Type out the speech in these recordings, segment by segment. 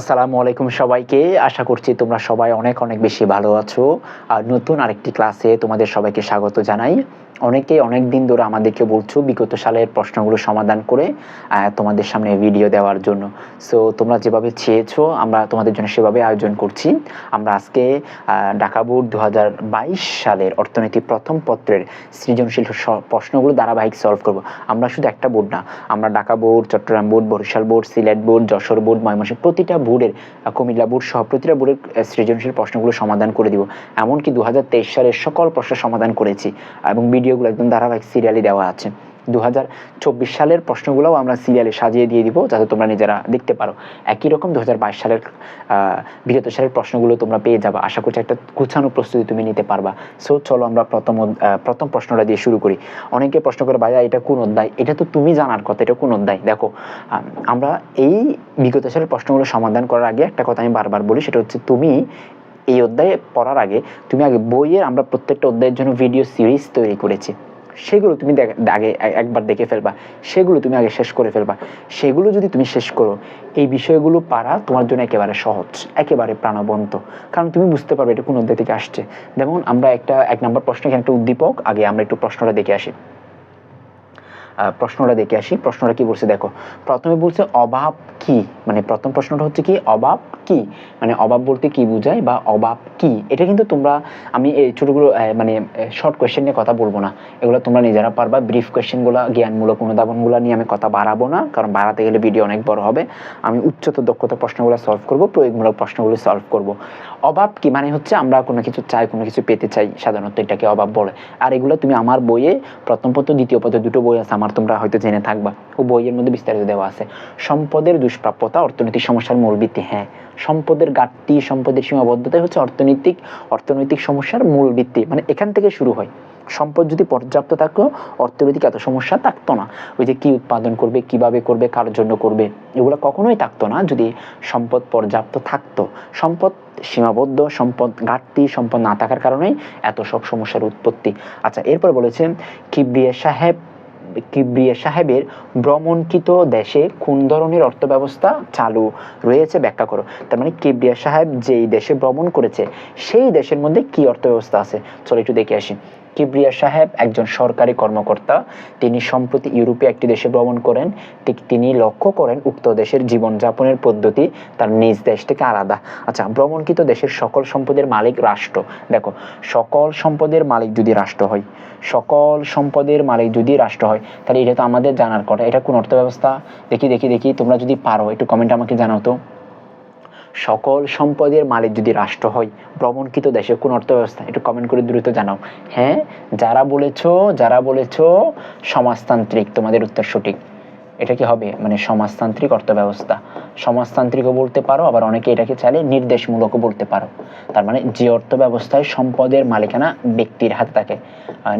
আসসালামু আলাইকুম সবাইকে। আশা করছি তোমরা সবাই অনেক অনেক বেশি ভালো আছো। আর নতুন আরেকটি ক্লাসে তোমাদের সবাইকে স্বাগত জানাই। অনেকে অনেক দিন ধরে আমাদেরকে বলছো বিগত সালের প্রশ্নগুলো সমাধান করে তোমাদের সামনে ভিডিও দেওয়ার জন্য। সো তোমরা যেভাবে চেয়েছো, আমরা তোমাদের জন্য সেভাবে আয়োজন করছি। আমরা আজকে ঢাকা বোর্ড দু হাজার বাইশ সালের অর্থনীতি প্রথম পত্রের সৃজনশীল প্রশ্নগুলো ধারাবাহিক সলভ করব। আমরা শুধু একটা বোর্ড না, আমরা Dhaka board, Chattogram board, Barishal board, Sylhet board, Jashore board, Mymensingh, প্রতিটা বোর্ডের কুমিল্লা বোর্ড সহ প্রতিটা বোর্ডের সৃজনশীল প্রশ্নগুলো সমাধান করে দিব। এমনকি দু হাজার তেইশ সালের সকল প্রশ্নের সমাধান করেছি। এবং ভিডিওগুলো একদম ধারাবাহিক সিরিয়ালি দেওয়া আছে। দু হাজার চব্বিশ সালের প্রশ্নগুলোও আমরা সিরিয়ালে সাজিয়ে দিয়ে দিব যাতে তোমরা নিজেরা দেখতে পারো। একই রকম দু হাজার বাইশ সালের বিগত সালের প্রশ্নগুলো তোমরা পেয়ে যাবা। আশা করছি একটা গুছানো প্রস্তুতি তুমি নিতে পারবা। সো চলো আমরা প্রথম প্রথম প্রশ্নটা দিয়ে শুরু করি। অনেকে প্রশ্ন করে ভাইয়া এটা কোন অধ্যায়? এটা তো তুমি জানার কথা এটা কোন অধ্যায়? দেখো আম, আমরা এই বিগত সালের প্রশ্নগুলো সমাধান করার আগে একটা কথা আমি বারবার বলি সেটা হচ্ছে তুমি এই অধ্যায়ে পড়ার আগে তুমি আগে বইয়ের আমরা প্রত্যেকটা অধ্যায়ের জন্য ভিডিও সিরিজ তৈরি করেছি। সেগুলো তুমি আগে একবার দেখে ফেলবা। সেগুলো তুমি আগে শেষ করে ফেলবা। সেগুলো যদি তুমি শেষ করো, এই বিষয়গুলো পারা তোমার জন্য একেবারে সহজ, একেবারে প্রাণবন্ত। কারণ তুমি বুঝতে পারবে এটা কোন অধ্যায় থেকে আসছে। যেমন আমরা একটা, এক নম্বর প্রশ্ন, এখানে একটা উদ্দীপক। আগে আমরা একটু প্রশ্নটা দেখে আসি। প্রশ্নটা দেখে আসি। প্রশ্নটা কি বলছে, দেখো। প্রথমে বলছে, অভাব কি? মানে প্রথম প্রশ্নটা হচ্ছে কি, অভাব কি? মানে অভাব বলতে কি বোঝায় বা অভাব কি? এটা কিন্তু তোমরা, আমি এই ছোটগুলো মানে শর্ট কোয়েশ্চেন নিয়ে কথা বলব না। এগুলো তোমরা নিজেরা পারবা। ব্রিফ কোয়েশ্চেনগুলো জ্ঞানমূলক অনুধাবনগুলো নিয়ে আমি কথা বাড়াবো না, কারণ বাড়াতে গেলে ভিডিও অনেক বড় হবে। আমি উচ্চতর দক্ষতা প্রশ্নগুলো সলভ করব, প্রয়োগমূলক প্রশ্নগুলো সলভ করব। অভাব কি? মানে হচ্ছে আমরা কোনো কিছু চাই, কোনো কিছু পেতে চাই, সাধারণত এটাকে অভাব বলে। আর এগুলো তুমি আমার বইয়ে, প্রথম পত্র, দ্বিতীয় পত্র, দুটো বই আছে, আমার তোমরা হয়তো জেনে থাকবা। ও বইয়ের মধ্যে বিস্তারিত দেওয়া আছে। সম্পদের দুষ্প্রাপ্যতা, অর্থনৈতিক সমস্যার মূল ভিত্তি হ্যাঁ। সম্পদের ঘাটতি, সম্পদের সীমাবদ্ধতাই হচ্ছে অর্থনৈতিক অর্থনৈতিক সমস্যার মূল ভিত্তি। মানে এখান থেকে শুরু হয়। সম্পদ যদি পর্যাপ্ত থাকতো, অর্থনৈতিক এত সমস্যা থাকতো না। ওই যে কি উৎপাদন করবে, কীভাবে করবে, কার জন্য করবে, এগুলো কখনোই থাকতো না যদি সম্পদ পর্যাপ্ত থাকতো। সম্পদ সীমাবদ্ধ, সম্পদ ঘাটতি, সম্পদ না থাকার কারণেই এত সব সমস্যার উৎপত্তি। আচ্ছা এরপর বলেছেন কিবরিয়া সাহেব কিবরিয়া সাহেবের ভ্রমণকৃত দেশে কোন ধরনের অর্থ ব্যবস্থা চালু রয়েছে, ব্যাখ্যা করো। তার মানে কিবরিয়া সাহেব যেই দেশে ভ্রমণ করেছে, সেই দেশের মধ্যে কি অর্থ ব্যবস্থা আছে? চলো একটু দেখে আসি। কিবরিয়া সাহেব একজন সরকারি কর্মকর্তা। তিনি সম্প্রতি ইউরোপে একটি দেশে ভ্রমণ করেন। ঠিক তিনি লক্ষ্য করেন উক্ত দেশের জীবনযাপনের পদ্ধতি তার নিজ দেশ থেকে আলাদা। আচ্ছা ভ্রমণকৃত দেশের সকল সম্পদের মালিক রাষ্ট্র। দেখো, সকল সম্পদের মালিক যদি রাষ্ট্র হয়, সকল সম্পদের মালিক যদি রাষ্ট্র হয়, তাহলে এটা তো আমাদের জানার কথা। এটা কোন অর্থ ব্যবস্থা দেখি দেখি দেখি, তোমরা যদি পারো, একটু কমেন্ট আমাকে জানাও তো। সকল সম্পদের মালিক যদি রাষ্ট্র হয়, ভ্রমণকৃত দেশে কোন অর্থ ব্যবস্থা একটু কমেন্ট করে দ্রুত জানাও। হ্যাঁ যারা বলেছ যারা বলেছ, সমাজতান্ত্রিক, তোমাদের উত্তর সঠিক। এটা কি হবে? মানে সমাজতান্ত্রিক অর্থ ব্যবস্থা সমাজতান্ত্রিকও বলতে পারো, আবার অনেকে এটাকে চাইলে নির্দেশমূলকও বলতে পারো। তার মানে যে অর্থ ব্যবস্থায় সম্পদের মালিকানা ব্যক্তির হাতে থাকে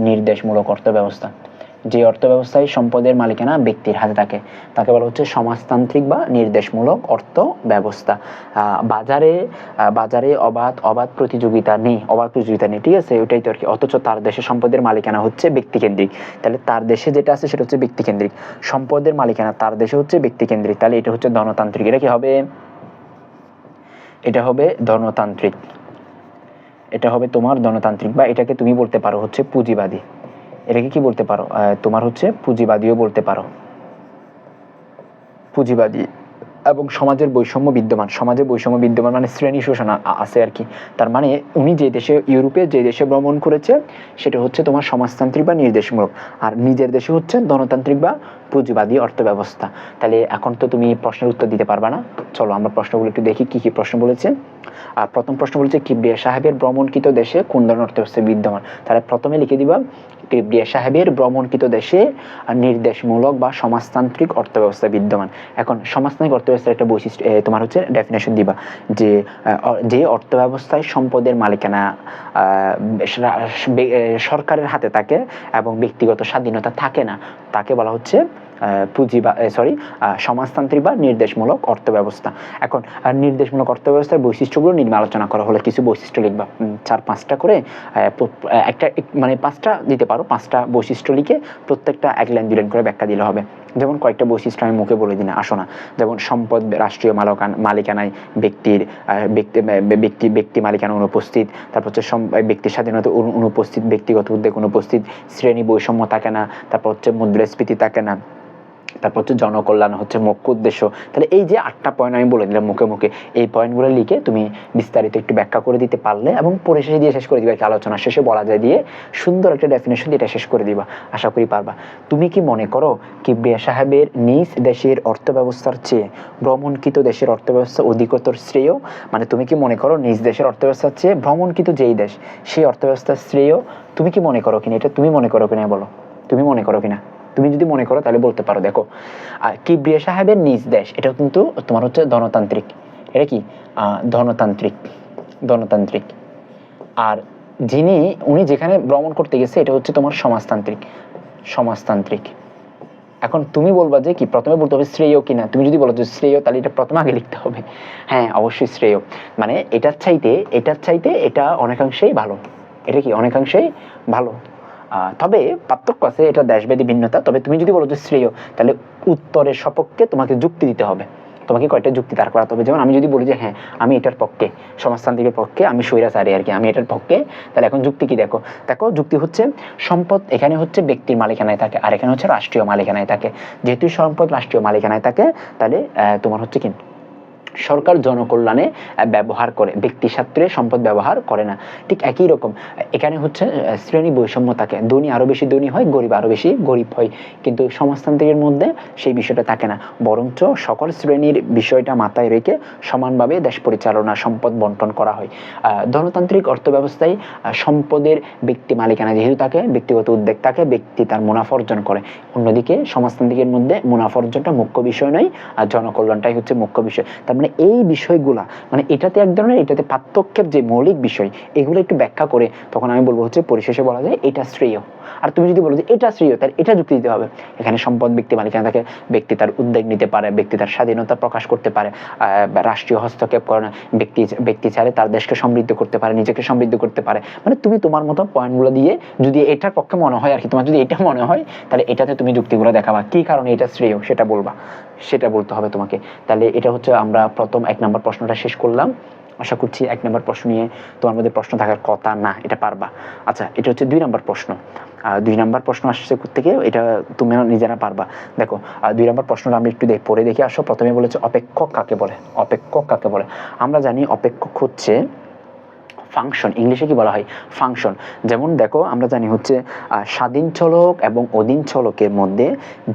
নির্দেশমূলক অর্থ ব্যবস্থা যে অর্থ ব্যবস্থায় সম্পদের মালিকানা ব্যক্তির হাতে থাকে। তাকে বলা হচ্ছে সমাজতান্ত্রিক বা নির্দেশমূলক অর্থ ব্যবস্থা বাজারে বাজারে অবাধ অবাধ প্রতিযোগিতা নেই। অবাধ প্রতিযোগিতা নেই, ঠিক আছে? ওইটাই তো আর কি। অথচ তার দেশে সম্পদের মালিকানা হচ্ছে ব্যক্তিকেন্দ্রিক। তাহলে তার দেশে যেটা আছে সেটা হচ্ছে ব্যক্তিকেন্দ্রিক। সম্পদের মালিকানা তার দেশে হচ্ছে ব্যক্তিকেন্দ্রিক। তাহলে এটা হচ্ছে ধনতান্ত্রিক। এটা কি হবে? এটা হবে ধনতান্ত্রিক। এটা হবে তোমার ধনতান্ত্রিক বা এটাকে তুমি বলতে পারো হচ্ছে পুঁজিবাদী। এটাকে কি বলতে পারো? তোমার হচ্ছে পুঁজিবাদীও বলতে পারো। পুঁজিবাদী এবং সমাজের বৈষম্য বিদ্যমান। সমাজে বৈষম্য বিদ্যমান মানে শ্রেণি শোষণ আছে আর কি। তার মানে উনি যে দেশে, ইউরোপে যে দেশে ভ্রমণ করেছে, সেটা হচ্ছে তোমার সমাজতান্ত্রিক বা নির্দেশমূলক। আর নিজের দেশে হচ্ছে ধনতান্ত্রিক বা পুঁজিবাদী অর্থ ব্যবস্থা তাহলে এখন তো তুমি প্রশ্নের উত্তর দিতে পারবা না। চলো আমরা প্রশ্নগুলো একটু দেখি, কি কি প্রশ্ন বলেছে। আর প্রথম প্রশ্ন বলেছে, কিবরিয়া সাহেবের ভ্রমণকৃত দেশে কোন ধরনের অর্থ ব্যবস্থা বিদ্যমান? তাহলে প্রথমে লিখে দিবা, কিবরিয়া সাহেবের ভ্রমণকৃত দেশে নির্দেশমূলক বা সমাজতান্ত্রিক অর্থ ব্যবস্থা বিদ্যমান। এখন সমাজতান্ত্রিক অর্থ ব্যবস্থার একটা বৈশিষ্ট্য তোমার হচ্ছে ডেফিনেশন দিবা যে যে অর্থ ব্যবস্থায় সম্পদের মালিকানা সরকারের হাতে থাকে এবং ব্যক্তিগত স্বাধীনতা থাকে না, তাকে বলা হচ্ছে পুঁজি বা সরি সমাজতান্ত্রিক বা নির্দেশমূলক অর্থ ব্যবস্থা এখন নির্দেশমূলক অর্থ ব্যবস্থার বৈশিষ্ট্যগুলো নিয়ে আলোচনা করা হলে কিছু বৈশিষ্ট্য লিখবা। চার, পাঁচটা করে একটা মানে পাঁচটা দিতে পারো, পাঁচটা বৈশিষ্ট্য লিখে প্রত্যেকটা এক লাইন লাইন করে ব্যাখ্যা দিলে হবে। যেমন কয়েকটা বৈশিষ্ট্য আমি মুখে বলে দিই না, আসো না। যেমন সম্পদ, রাষ্ট্রীয় মালকান, মালিকানায় ব্যক্তির ব্যক্তি ব্যক্তি ব্যক্তি মালিকানা অনুপস্থিত। তারপর হচ্ছে সম- ব্যক্তি স্বাধীনতা অনুপস্থিত, ব্যক্তিগত উদ্যোগ অনুপস্থিত। শ্রেণি বৈষম্য থাকে না, তারপর হচ্ছে মুদ্রাস্ফীতি থাকে না। তারপর হচ্ছে জনকল্যাণ হচ্ছে মুখ্য উদ্দেশ্য। তাহলে এই যে আটটা পয়েন্ট আমি বলে দিলাম মুখে মুখে, এই পয়েন্টগুলো লিখে তুমি বিস্তারিত একটু ব্যাখ্যা করে দিতে পারলে এবং পরে শেষে দিয়ে শেষ করে দিবা কি আলোচনা শেষে বলা যায় দিয়ে সুন্দর একটা ডেফিনেশন দিয়ে এটা শেষ করে দিবা, আশা করি পারবা। তুমি কি মনে করো কি বিয়া সাহেবের নিজ দেশের অর্থ ব্যবস্থার চেয়ে ভ্রমণকৃত দেশের অর্থ ব্যবস্থা অধিকতর শ্রেয়? মানে তুমি কি মনে করো নিজ দেশের অর্থ ব্যবস্থার চেয়ে ভ্রমণকৃত যেই দেশ, সেই অর্থ ব্যবস্থার শ্রেয়? তুমি কি মনে করো কিনা? এটা তুমি মনে করো কিনা বলো? তুমি মনে করো কিনা? তুমি যদি মনে করো, তাহলে বলতে পারো, দেখো আর কিবরিয়া সাহেবের নিজ দেশ এটা কিন্তু তোমার হচ্ছে ধনতান্ত্রিক। এটা কি? ধনতান্ত্রিক ধনতান্ত্রিক। আর যিনি, উনি যেখানে ভ্রমণ করতে গেছে, এটা হচ্ছে তোমার সমাজতান্ত্রিক সমাজতান্ত্রিক। এখন তুমি বলবা যে কি, প্রথমে বলতে হবে শ্রেয় কিনা? তুমি যদি বলো যে শ্রেয়, তাহলে এটা প্রথমে আগে লিখতে হবে। হ্যাঁ অবশ্যই শ্রেয়। মানে এটার চাইতে এটার চাইতে এটা অনেকাংশেই ভালো। এটা কি? অনেকাংশেই ভালো। তবে পার্থক্য আছে, এটা দেশভেদী ভিন্নতা। তবে তুমি যদি বলো যে শ্রেয়, তাহলে উত্তরের সপক্ষে তোমাকে যুক্তি দিতে হবে। তোমাকে কয়টা যুক্তি দাঁড় করাতে হবে? যেমন আমি যদি বলি যে হ্যাঁ আমি এটার পক্ষে, সমাজতান্ত্রিকের পক্ষে, আমি স্বৈরাচারী আর কি, আমি এটার পক্ষে, তাহলে এখন যুক্তি কি দেখো? দেখো, যুক্তি হচ্ছে সম্পদ, এখানে হচ্ছে ব্যক্তির মালিকানায় থাকে, আর এখানে হচ্ছে রাষ্ট্রীয় মালিকানায় থাকে। যেহেতু সম্পদ রাষ্ট্রীয় মালিকানায় থাকে, তাহলে তোমার হচ্ছে কি? সরকার জনকল্যাণে ব্যবহার করে, ব্যক্তি স্বার্থে সম্পদ ব্যবহার করে না। ঠিক একই রকম, এখানে হচ্ছে শ্রেণি বৈষম্য থাকে। ধনী আরও বেশি ধনী হয়, গরিব আরও বেশি গরিব হয়। কিন্তু সমাজতান্ত্রিকের মধ্যে সেই বিষয়টা থাকে না। বরঞ্চ সকল শ্রেণির বিষয়টা মাথায় রেখে সমানভাবে দেশ পরিচালনা, সম্পদ বন্টন করা হয়। ধনতান্ত্রিক অর্থ ব্যবস্থায় সম্পদের ব্যক্তি মালিকানা যেহেতু থাকে, ব্যক্তিগত উদ্যোগ থাকে, ব্যক্তি তার মুনাফা অর্জন করে। অন্যদিকে সমাজতান্ত্রিকের মধ্যে মুনাফা অর্জনটা মুখ্য বিষয় নয়, আর জনকল্যাণটাই হচ্ছে মুখ্য বিষয়। তার মানে এই বিষয়গুলা মানে এটাতে এক ধরনের, এটাতে পার্থক্যের যে মৌলিক বিষয়, এগুলো একটু ব্যাখ্যা করে তখন আমি বলব হচ্ছে পরিশেষে বলা যায় এটা শ্রেয়। আর তুমি যদি বলো যে এটা শ্রেয়, তাহলে এটা যুক্তি দিতে হবে। এখানে সম্পদ ব্যক্তি মালিকানা থাকে, ব্যক্তি তার উদ্যোগ নিতে পারে, ব্যক্তি তার স্বাধীনতা প্রকাশ করতে পারে রাষ্ট্রীয় হস্তক্ষেপ করে না ব্যক্তি ব্যক্তি চাইলে তার দেশকে সমৃদ্ধ করতে পারে, নিজেকে সমৃদ্ধ করতে পারে। মানে তুমি তোমার মতো পয়েন্টগুলো দিয়ে যদি এটার পক্ষে মনে হয় আর কি, তোমার যদি এটা মনে হয়, তাহলে এটাতে তুমি যুক্তিগুলো দেখাবা। কি কারণে এটা শ্রেয় সেটা বলবা, সেটা বলতে হবে তোমাকে। তাহলে এটা হচ্ছে আমরা প্রথম এক নম্বর প্রশ্নটা শেষ করলাম। আশা করছি এক নম্বর প্রশ্ন নিয়ে তোমার মধ্যে প্রশ্ন থাকার কথা না, এটা পারবা। আচ্ছা এটা হচ্ছে দুই নম্বর প্রশ্ন। দুই নম্বর প্রশ্ন আসছে থেকে এটা তুমি নিজেরা পারবা। দেখো দুই নম্বর প্রশ্নটা আমি একটু দেখ- পরে দেখে আসো। প্রথমে বলেছে অপেক্ষক কাকে বলে? অপেক্ষক কাকে বলে? আমরা জানি অপেক্ষক হচ্ছে ফাংশন ইংলিশে কি বলা হয়? ফাংশন যেমন দেখো, আমরা জানি হচ্ছে স্বাধীন চলক এবং অধীন চলকের মধ্যে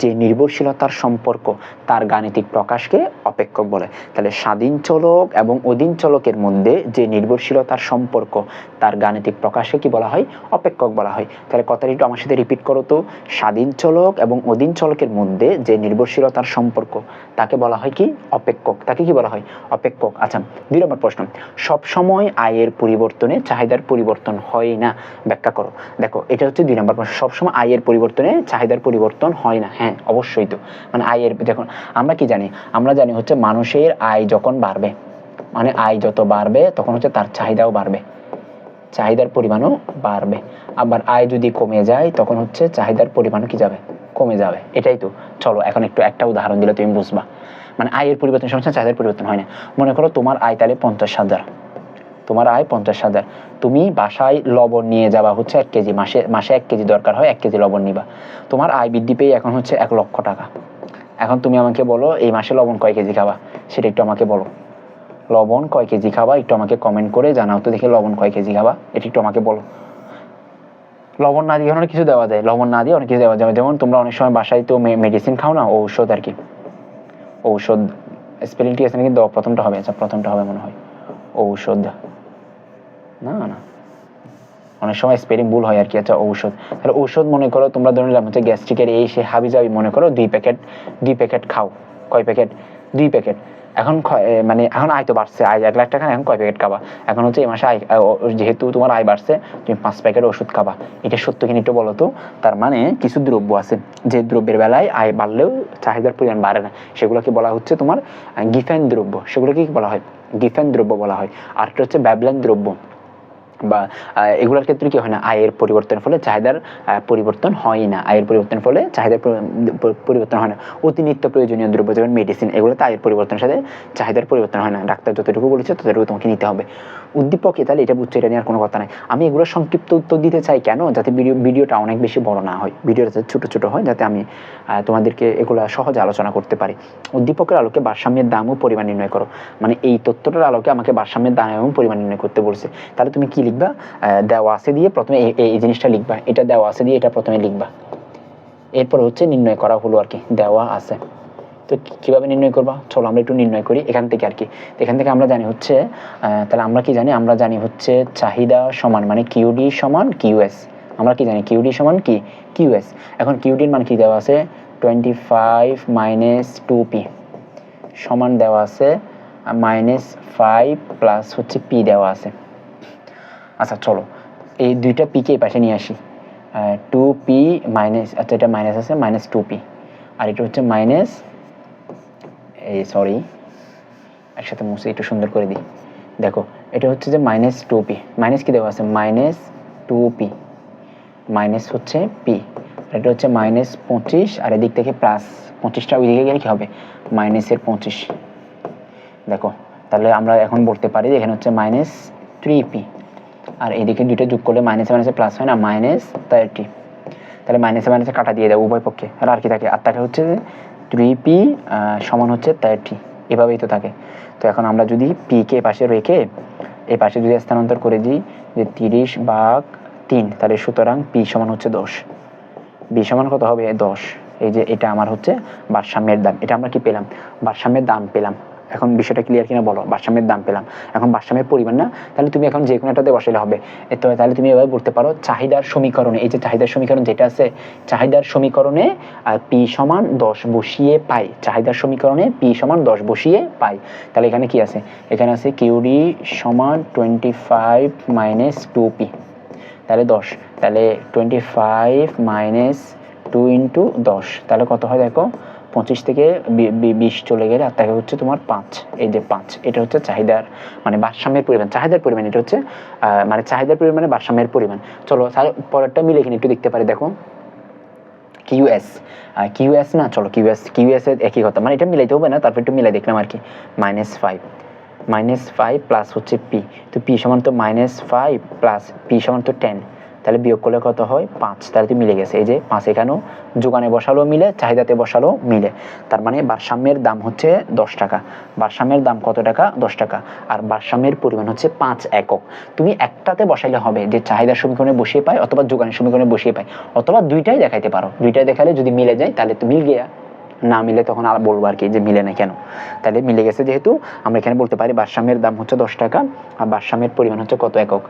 যে নির্ভরশীলতার সম্পর্ক, তার গাণিতিক প্রকাশকে অপেক্ষক বলে। তাহলে স্বাধীন চলক এবং অধীন চলকের মধ্যে যে নির্ভরশীলতার সম্পর্ক, তার গাণিতিক প্রকাশকে কি বলা হয়? অপেক্ষক বলা হয়। তাহলে কথাটি একটু আমার সাথে রিপিট করো তো। স্বাধীন চলক এবং অধীন চলকের মধ্যে যে নির্ভরশীলতার সম্পর্ক, তাকে বলা হয় কি? অপেক্ষক। তাকে কি বলা হয়? অপেক্ষক। আচ্ছা দুই নম্বর প্রশ্ন। সবসময় আয়ের পরিবর্তনে চাহিদার পরিবর্তন হয় না। ব্যাখ্যা করো। দেখো, এটা হচ্ছে দুই নম্বর প্রশ্ন। সবসময় আয়ের পরিবর্তনে চাহিদার পরিবর্তন হয় না। হ্যাঁ অবশ্যই তো। মানে আয়ের, দেখুন, আমরা কি জানি? আমরা জানি হচ্ছে মানুষের আয় যখন বাড়বে মানে আয় যত বাড়বে, তখন হচ্ছে তার চাহিদাও বাড়বে। চাহিদার পরিমাণও বাড়বে। আবার আয় যদি কমে যায়, তখন হচ্ছে চাহিদার পরিমাণ কি যাবে? কমে যাবে। এটাই তো। চলো, এখন একটু একটা উদাহরণ দিলে তুমি বুঝবা। মানে আয়ের পরিবর্তন সমস্যা চাহিদার পরিবর্তন হয় না। মনে করো তোমার আয় তাহলে পঞ্চাশ হাজার। তোমার আয় পঞ্চাশ হাজার। তুমি বাসায় লবণ নিয়ে যাবা, হচ্ছে এক কেজি। মাসে মাসে এক কেজি দরকার হয়, এক কেজি লবণ নিবা। তোমার আয় বৃদ্ধি পেয়ে এখন হচ্ছে এক লক্ষ টাকা। এখন তুমি আমাকে বলো, এই মাসে লবণ কয় কেজি খাবা? সেটা একটু আমাকে বলো। লবণ কয় কেজি খাবা? একটু আমাকে কমেন্ট করে জানাও তো দেখে লবণ কয় কেজি খাবা। এটা একটু আমাকে বলো। লবণ না দিয়ে অনেক কিছু দেওয়া যায়। লবণ না দিয়ে অনেক কিছু দেওয়া যায়। যেমন তোমরা অনেক সময় বাসায় তো মেডিসিন খাও না, ঔষধ আর কি। ঔষধ স্পেলিং ঠিক আছে না কিন্তু প্রথমটা হবে। আচ্ছা প্রথমটা হবে মনে হয়। ঔষধ। না না। অনেক সময় স্পেলিং ভুল হয় আর কি আচ্ছা ঔষধ। তাহলে ঔষধ মনে করো, তোমরা ধরে নিলাম হচ্ছে গ্যাস্ট্রিকের এই সে হাবি যাবি মনে করো, দুই প্যাকেট দুই প্যাকেট খাও। কয় প্যাকেট? দুই প্যাকেট। এখন মানে এখন আয় তো বাড়ছে, আয় এক লাখ টাকা এখন কয় প্যাকেট খাবা? এখন হচ্ছে এই মাসে আয় যেহেতু তোমার আয় বাড়ছে, তুমি পাঁচ প্যাকেট ওষুধ খাবা। এটা সত্য কিনা একটু বলো তো, তার মানে কিছু দ্রব্য আছে, যে দ্রব্যের বেলায় আয় বাড়লেও চাহিদার পরিমাণ বাড়ে না। সেগুলোকে বলা হচ্ছে তোমার গিফেন দ্রব্য। সেগুলোকে কি বলা হয়? গিফেন দ্রব্য বলা হয়। আরেকটা হচ্ছে ব্যাবলেন দ্রব্য। বা এগুলোর ক্ষেত্রে কি হয় না, আয়ের পরিবর্তনের ফলে চাহিদার পরিবর্তন হয় না। আয়ের পরিবর্তনের ফলে চাহিদার পরিবর্তন হয় না। অতিরিক্ত প্রয়োজনীয় দ্রব্য যেমন মেডিসিন এগুলোতে আয়ের পরিবর্তনের সাথে চাহিদার পরিবর্তন হয় না। ডাক্তার যতটুকু বলেছে ততটুকু তোমাকে নিতে হবে। উদ্দীপক এ তাহলে এটা বুঝছ, এটা নেওয়ার কোনো কথা নাই। আমি এগুলো সংক্ষিপ্ত উত্তর দিতে চাই কেন? যাতে ভিডিও, ভিডিওটা অনেক বেশি বড় না হয়, ভিডিওটা যাতে ছোটো ছোটো হয়, যাতে আমি তোমাদেরকে এগুলো সহজে আলোচনা করতে পারি। উদ্দীপকের আলোকে ভারসাম্যের দাম ও পরিমাণ নির্ণয় করো। মানে এই তথ্যটার আলোকে আমাকে ভারসাম্যের দাম এবং পরিমাণ নির্ণয় করতে বলছে। তাহলে তুমি কি লিখবা? দেওয়া আছে দিয়ে প্রথমে এই- জিনিসটা লিখবা। এটা দেওয়া আছে দিয়ে এটা প্রথমে লিখবা। এরপর হচ্ছে নির্ণয় করা হলো আর কি, দেওয়া আছে। তো কীভাবে নির্ণয় করবা? চলো আমরা একটু নির্ণয় করি এখান থেকে আর কি। এখান থেকে আমরা জানি হচ্ছে তাহলে আমরা কি জানি? আমরা জানি হচ্ছে চাহিদা সমান মানে কিউডি সমান কিউএস আমরা কি জানি? কিউডি সমান কি? কিউএস এখন কিউডির মান কি দেওয়া আছে? Twenty five minus two P সমান দেওয়া আছে মাইনাস ফাইভ প্লাস হচ্ছে পি দেওয়া আছে। আচ্ছা চলো। এই দুইটা পিকে পাশে নিয়ে আসি। টু পি মাইনাস আচ্ছা এটা মাইনাস আছে মাইনাস টু পি আর এটা হচ্ছে মাইনাস এই সরি একসাথে মুছে একটু সুন্দর করে দিই। দেখো, এটা হচ্ছে যে মাইনাস টু পি মাইনাস কি দেওয়া আছে? মাইনাস টু পি মাইনাস হচ্ছে পি এটা হচ্ছে মাইনাস পঁচিশ, আর এদিক থেকে প্লাস পঁচিশটা ওইদিকে গেলে কি হবে? মাইনাসের পঁচিশ। দেখো, তাহলে আমরা এখন বলতে পারি যে এখানে হচ্ছে মাইনাস থ্রি পি আর এদিকে দুইটা যোগ করলে মাইনাসে মাইনাসে প্লাস হয় না মাইনাস থার্টি তাহলে মাইনাসে মাইনাসে কাটা দিয়ে দেয় উভয় পক্ষে আর আর কি থাকে? আর থাকে হচ্ছে থ্রি পি সমান হচ্ছে থার্টি এভাবেই তো থাকে। তো এখন আমরা যদি পি কে পাশে রেখে এই পাশে যদি স্থানান্তর করে দিই যে তিরিশ বাঘ তিন, তাহলে সুতরাং পি সমান হচ্ছে দশ। বি সমান কত হবে? দশ। এই যে এটা আমার হচ্ছে ভারসাম্যের দাম। এটা আমরা কি পেলাম? ভারসাম্যের দাম পেলাম। এখন বিষয়টা ক্লিয়ার কিনা বলো? ভারসাম্যের দাম পেলাম। এখন ভারসাম্যের পরিমাণ না? তাহলে তুমি এখন যে কোনো একটাতে বসাইলে হবে। তো তাহলে তুমি এভাবে বলতে পারো, চাহিদার সমীকরণে, এই যে চাহিদার সমীকরণ যেটা আছে, চাহিদার সমীকরণে পি সমান দশ বসিয়ে পাই। চাহিদার সমীকরণে পি সমান দশ বসিয়ে পাই। তাহলে এখানে কি আছে? এখানে আছে কিউডি সমান twenty five minus two P তাহলে দশ। তাহলে twenty five minus two into দশ। তাহলে কত হয় দেখো? পঁচিশ থেকে বিশ চলে গেলে আর থাকে হচ্ছে তোমার পাঁচ। এই যে পাঁচ, এটা হচ্ছে চাহিদার মানে ভারসাম্যের পরিমাণ। চাহিদার পরিমাণ, এটা হচ্ছে মানে চাহিদার পরিমাণে ভারসাম্যের পরিমাণ। চলো পরেরটা মিলে এখানে একটু দেখতে পারি, দেখো। কিউএস কিউএস না, চলো কিউএস কিউএস এর একই কথা। মানে এটা মিলাইতে হবে না, তারপর একটু মিলাই দেখলাম আর কি। Minus five minus five plus হচ্ছে পি। তো পি সমান তো মাইনাস ফাইভ প্লাস পি সমান তো টেন। তাহলে বিয়োগ করলে কত হয়? পাঁচ। তাহলে তো মিলে গেছে। এই যে পাঁচ এখানেও যোগানে বসালো মিলে, চাহিদাতে বসালো মিলে। তার মানে ভারসাম্যের দাম হচ্ছে দশ টাকা। ভারসাম্যের দাম কত টাকা? দশ টাকা। আর ভারসাম্যের পরিমাণ হচ্ছে পাঁচ একক। তুমি একটাতে বসাইলে হবে যে চাহিদার সমীকরণে বসিয়ে পায় অথবা যোগানের সমীকরণে বসিয়ে পায়। অথবা দুইটাই দেখাইতে পারো। দুইটাই দেখালে যদি মিলে যায়, তাহলে তো মিল গিয়া না মিলে তখন আর বলব আর কি, যে মিলে না কেন? তাহলে মিলে গেছে যেহেতু, আমরা এখানে বলতে পারি ভারসাম্যের দাম হচ্ছে দশ টাকা, আর ভারসাম্যের পরিমাণ হচ্ছে কত একক?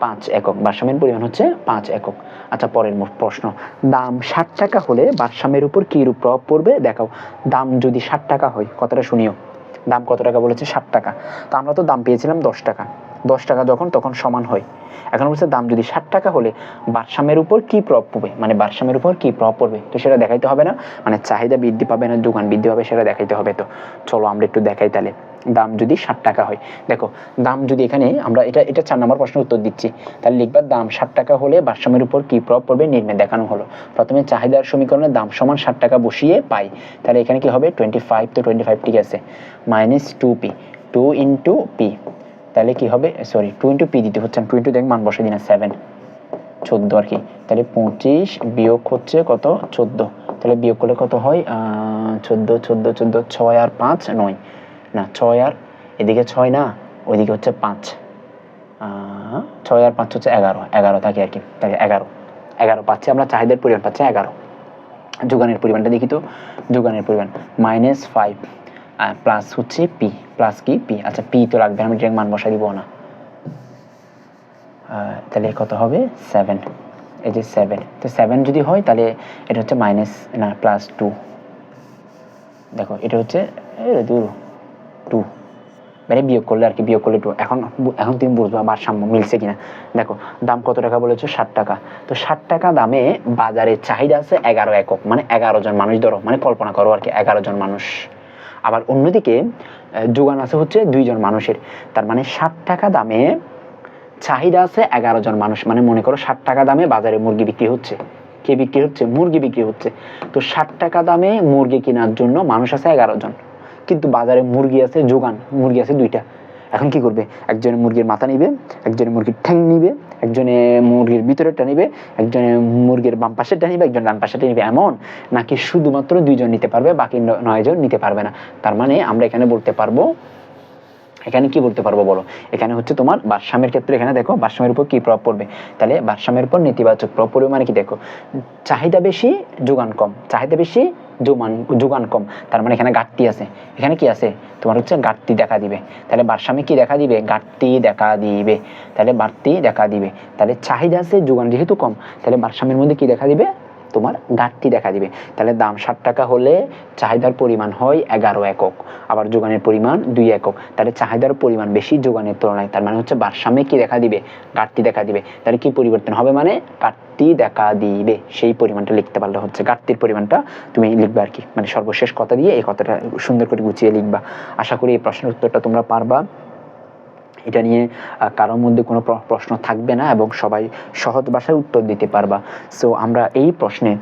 পাঁচ একক। ভারসাম্যের পরিমাণ হচ্ছে পাঁচ একক। আচ্ছা পরের প্রশ্ন। দাম ষাট টাকা হলে ভারসাম্যের উপর কী রূপ প্রভাব পড়বে? দেখাও। দাম যদি ষাট টাকা হয়, কথাটা শুনিও। দাম কত টাকা বলেছে? ষাট টাকা। তো আমরা তো দাম পেয়েছিলাম দশ টাকা। দশ টাকা যখন, তখন সমান হয়। এখন বলছে দাম যদি ষাট টাকা হলে ভারসাম্যের উপর কি প্রভাব পড়বে? মানে ভারসাম্যের উপর কি প্রভাব পড়বে? তো সেটা দেখাইতে হবে না। মানে চাহিদা বৃদ্ধি পাবে না দোকান বৃদ্ধি পাবে, সেটা দেখাইতে হবে তো। চলো আমরা একটু দেখাই তাহলে। দাম যদি ষাট টাকা হয়। দেখো, দাম যদি এখানে, আমরা এটা এটা চার নম্বর প্রশ্নের উত্তর দিচ্ছি। তাহলে লিখবার দাম ষাট টাকা হলে ভারসাম্যের উপর কি প্রভাব পড়বে? নির্ণয় দেখানো হলো। প্রথমে চাহিদার সমীকরণে দাম সমান ষাট টাকা বসিয়ে পাই। তাহলে এখানে কি হবে? টোয়েন্টি ফাইভ তো টোয়েন্টি ফাইভ ঠিক আছে। Minus two P two into P তাহলে কি হবে? সরি টু ইন্টু পি দিতে হচ্ছে। টু ইন্টু দেখ মান বসে দিন সেভেন চোদ্দ আর কি। তাহলে পঁচিশ বিয়োগ হচ্ছে কত? চোদ্দ। তাহলে বিয়োগ করলে কত হয়? চোদ্দ চোদ্দ চোদ্দ, ছয় আর পাঁচ, নয়। না, ছয় আর এদিকে ছয় না, ওইদিকে হচ্ছে পাঁচ। ছয় আর পাঁচ হচ্ছে এগারো। এগারো থাকে আর কি। তাহলে এগারো। এগারো পাচ্ছি আমরা, চাহিদার পরিমাণ পাচ্ছি এগারো। যোগানের পরিমাণটা দেখি তো। যোগানের পরিমাণ। মাইনাস ফাইভ প্লাস হচ্ছে পি প্লাস কি? পি আচ্ছা পি তো লাগবে আমি ডিরেক্ট মান বসাই দিব না। তাহলে কত হবে? সেভেন এই যে সেভেন তো সেভেন যদি হয়, তাহলে এটা হচ্ছে মাইনাস না প্লাস টু দেখো, এটা হচ্ছে দূর টু মানে বিয়োগ করলে আর কি, বিয়োগ করলে টু এখন এখন তুমি বুঝবা ভারসাম্য মিলছে কিনা। দেখো, দাম কত টাকা বলেছ? ষাট টাকা। তো ষাট টাকা দামে বাজারে চাহিদা আছে এগারো একক। মানে এগারো জন মানুষ, ধরো মানে কল্পনা করো আর কি, এগারো জন মানুষ। আবার অন্যদিকে যোগান আছে হচ্ছে দুইজন মানুষের। তার মানে ষাট টাকা দামে চাহিদা আছে এগারো জন মানুষ। মানে মনে করো ষাট টাকা দামে বাজারে মুরগি বিক্রি হচ্ছে। কে বিক্রি হচ্ছে? মুরগি বিক্রি হচ্ছে। তো ষাট টাকা দামে মুরগি কেনার জন্য মানুষ আছে এগারো জন। কিন্তু বাজারে মুরগি আছে, যোগান, মুরগি আছে দুইটা। এখন কি করবে? একজনে মুরগির মাথা নিবে, একজনে মুরগির ঠ্যাং নিবে, একজনে মুরগির ভিতরেরটা নিবে, একজনে মুরগির বাম পাশেরটা নিবে, একজন ডান পাশেরটা নিবে। এমন? নাকি শুধুমাত্র দুইজন নিতে পারবে, বাকি নয়জন নিতে পারবে না? তার মানে আমরা এখানে বলতে পারব এখানে কি বলতে পারব বলো? এখানে হচ্ছে তোমার ভারসাম্যের ক্ষেত্রে এখানে দেখো, ভারসাম্যের উপর কি প্রভাব পড়বে? তাহলে ভারসাম্যের উপর নেতিবাচক প্রভাব পড়বে মানে কি দেখো, চাহিদা বেশি, যোগান কম। চাহিদা বেশি যোগান যোগান কম। তার মানে এখানে ঘাটতি আছে। এখানে কি আছে? তোমার হচ্ছে ঘাটতি দেখা দিবে। তাহলে ভারসাম্যে কি দেখা দিবে? ঘাটতি দেখা দিবে। তাহলে বাড়তি দেখা দিবে। তাহলে চাহিদা আছে, যোগান যেহেতু কম, তাহলে ভারসাম্যের মধ্যে কি দেখা দিবে? তোমার ঘাটতি দেখা দিবে। তাহলে দাম ষাট টাকা হলে চাহিদার পরিমাণ হয় এগারো একক। আবার যোগানের পরিমাণ দুই একক। তাহলে চাহিদার পরিমাণ বেশি যোগানের তুলনায়। তার মানে হচ্ছে ভারসাম্যে কি দেখা দিবে? ঘাটতি দেখা দিবে। তাহলে কি পরিবর্তন হবে মানে ঘাটতি দেখা দিবে। সেই পরিমাণটা লিখতে পারলে হচ্ছে ঘাটতির পরিমাণটা তুমি লিখবে আর কি। মানে সর্বশেষ কথা দিয়ে এই কথাটা সুন্দর করে গুছিয়ে লিখবা। আশা করি এই প্রশ্নের উত্তরটা তোমরা পারবা। এটা নিয়ে কারোর মধ্যে কোনো প্রশ্ন থাকবে না এবং সবাই সহজ ভাষায় উত্তর দিতে পারবা। সো আমরা এই প্রশ্নে,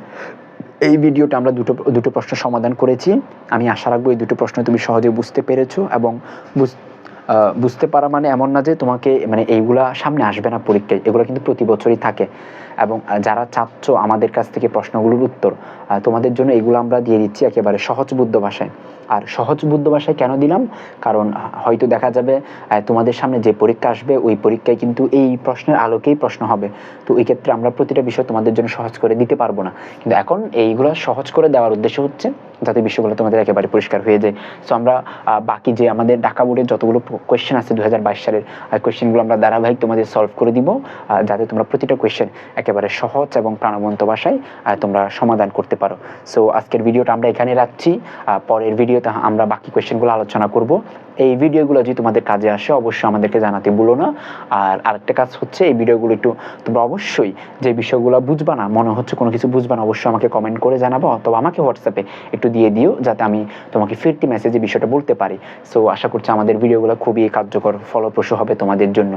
এই ভিডিওটা আমরা দুটো দুটো প্রশ্ন সমাধান করেছি। আমি আশা রাখব এই দুটো প্রশ্ন তুমি সহজে বুঝতে পেরেছ এবং বুঝ- বুঝতে পারা মানে এমন না যে তোমাকে মানে এইগুলা সামনে আসবে না পরীক্ষায়। এগুলো কিন্তু প্রতি বছরই থাকে। এবং যারা চাচ্ছ আমাদের কাছ থেকে প্রশ্নগুলোর উত্তর তোমাদের জন্য এগুলো আমরা দিয়ে দিচ্ছি একেবারে সহজবুদ্ধ ভাষায়। আর সহজবুদ্ধ ভাষায় কেন দিলাম? কারণ হয়তো দেখা যাবে তোমাদের সামনে যে পরীক্ষা আসবে, ওই পরীক্ষায় কিন্তু এই প্রশ্নের আলোকেই প্রশ্ন হবে। তো এই ক্ষেত্রে আমরা প্রতিটা বিষয় তোমাদের জন্য সহজ করে দিতে পারব না। কিন্তু এখন এইগুলো সহজ করে দেওয়ার উদ্দেশ্য হচ্ছে, যাতে বিষয়গুলো তোমাদের একেবারে পরিষ্কার হয়ে যায়। সো আমরা বাকি যে আমাদের ঢাকা বোর্ডের যতগুলো কোয়েশ্চেন আছে দু হাজার বাইশ সালের কোয়েশ্চেনগুলো আমরা ধারাবাহিক তোমাদের সলভ করে দিব যাতে তোমরা প্রতিটা কোয়েশ্চেন একেবারে সহজ এবং প্রাণবন্ত ভাষায় তোমরা সমাধান করতে পারো। সো আজকের ভিডিওটা আমরা এখানে রাখছি। পরের ভিডিওতে আমরা বাকি কোয়েশ্চেনগুলো আলোচনা করব। এই ভিডিওগুলো যদি তোমাদের কাজে আসে, অবশ্যই আমাদেরকে জানাতে ভুলো না। আর আরেকটা কাজ হচ্ছে, এই ভিডিওগুলো একটু তোমরা অবশ্যই যে বিষয়গুলো বুঝবা না, মনে হচ্ছে কোনো কিছু বুঝবা না, অবশ্যই আমাকে কমেন্ট করে জানাব অথবা আমাকে হোয়াটসঅ্যাপে একটু দিয়ে দিও, যাতে আমি তোমাকে ফিরতি মেসেজে বিষয়টা বলতে পারি। সো আশা করছি আমাদের ভিডিওগুলো খুবই কার্যকর, ফলপ্রসূ হবে তোমাদের জন্য।